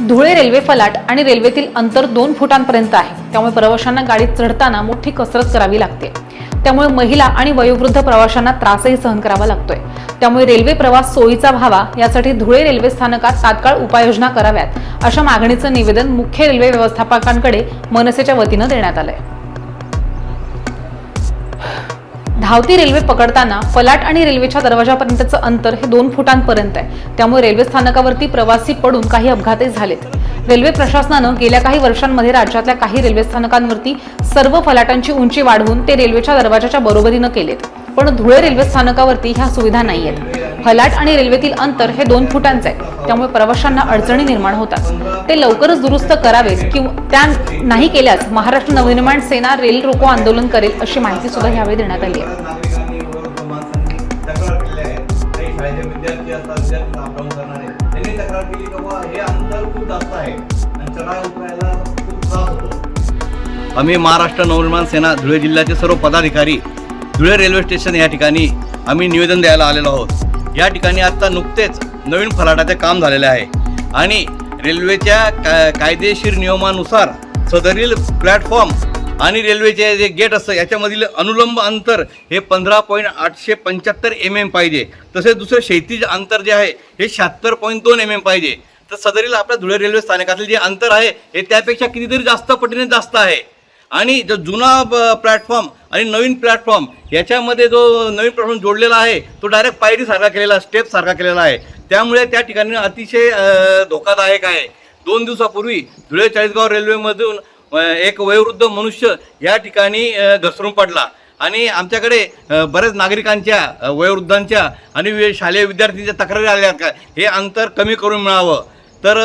Dhule railway फलाट आणि रेल्वेतील अंतर दोन फुटांपर्यंत आहे. त्यामुळे प्रवाशांना गाडीत चढताना मोठी कसरत करावी लागते. त्यामुळे महिला आणि वयोवृद्ध प्रवाशांना त्रासही सहन करावा लागतोय. त्यामुळे रेल्वे प्रवास सोयीचा व्हावा यासाठी धुळे रेल्वे स्थानकात तात्काळ उपाययोजना कराव्यात अशा मागणीचं निवेदन मुख्य रेल्वे व्यवस्थापकांकडे मनसेच्या वतीनं देण्यात आलंय. धावती रेल्वे पकडताना फलाट आणि रेल्वेच्या दरवाजापर्यंतचं अंतर हे दोन फुटांपर्यंत आहे. त्यामुळे रेल्वे स्थानकावरती प्रवासी पडून काही अपघातही झालेत. रेल्वे प्रशासनानं गेल्या काही वर्षांमध्ये राज्यातल्या काही रेल्वे स्थानकांवरती सर्व फलाटांची उंची वाढवून ते रेल्वेच्या दरवाजाच्या बरोबरीनं केलेत. पण धुळे रेल्वे स्थानकावरती ह्या सुविधा नाही आहेत फलाट आणि रेल्वेतील अंतर हे दोन फुटांचं आहे. त्यामुळे प्रवाशांना अडचणी निर्माण होतात. ते लवकरच दुरुस्त करावेत किंवा त्या नाही केल्यास महाराष्ट्र नवनिर्माण सेना रेल रोको आंदोलन करेल अशी माहिती सुद्धा यावेळी देण्यात आली आहे. आम्ही महाराष्ट्र नवनिर्माण सेना धुळे जिल्ह्याचे सर्व पदाधिकारी धुळे रेल्वे स्टेशन या ठिकाणी आम्ही निवेदन द्यायला आलेलो आहोत. या ठिकाणी आता नुकतेच नवीन फलाटाचे काम झालेले आहे. आणि रेल्वेच्या का कायदेशीर नियमानुसार सदरील प्लॅटफॉर्म आणि रेल्वेचे जे गेट असतं याच्यामधील अनुलंब अंतर हे पंधरा पॉईंट आठशे पंच्याहत्तर एम एम पाहिजे. तसेच दुसरं क्षैतिज अंतर जे आहे हे शहात्तर पॉईंट दोन एम एम पाहिजे. तर सदरील आपल्या धुळे रेल्वे स्थानकातील जे अंतर आहे हे त्यापेक्षा कितीतरी जास्त पटीने जास्त आहे. आणि जो जुना प्लॅटफॉर्म आणि नवीन प्लॅटफॉर्म याच्यामध्ये जो नवीन प्लॅटफॉर्म जोडलेला आहे तो डायरेक्ट पायरीसारखा केलेला स्टेप सारखा केलेला आहे. त्यामुळे त्या ठिकाणी अतिशय धोकादायक आहे. दोन दिवसापूर्वी धुळे चाळीसगाव रेल्वेमधून एक वयोवृद्ध मनुष्य या ठिकाणी घसरून पडला. आणि आमच्याकडे बऱ्याच नागरिकांच्या वयोवृद्धांच्या आणि शालेय विद्यार्थ्यांच्या तक्रारी आल्या. आहेत का हे अंतर कमी करून मिळावं. तर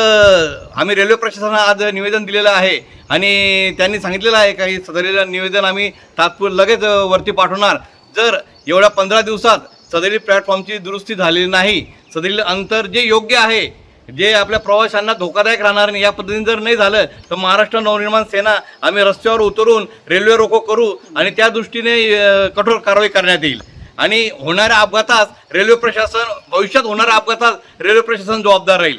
आम्ही रेल्वे प्रशासनाला आज निवेदन दिलेलं आहे आणि त्यांनी सांगितलेलं आहे काही सदरीलं निवेदन आम्ही तात्पुर लगेच वरती पाठवणार. जर एवढ्या पंधरा दिवसात सदरी प्लॅटफॉर्मची दुरुस्ती झालेली नाही सदरील अंतर जे योग्य आहे जे आपल्या प्रवाशांना धोकादायक राहणार नाही या पद्धतीने जर नाही झालं तर महाराष्ट्र नवनिर्माण सेना आम्ही रस्त्यावर उतरून रेल्वे रोको करू आणि त्या दृष्टीने कठोर कारवाई करण्यात येईल. आणि होणाऱ्या अपघातास रेल्वे प्रशासन भविष्यात होणाऱ्या अपघातास रेल्वे प्रशासन जबाबदार राहील.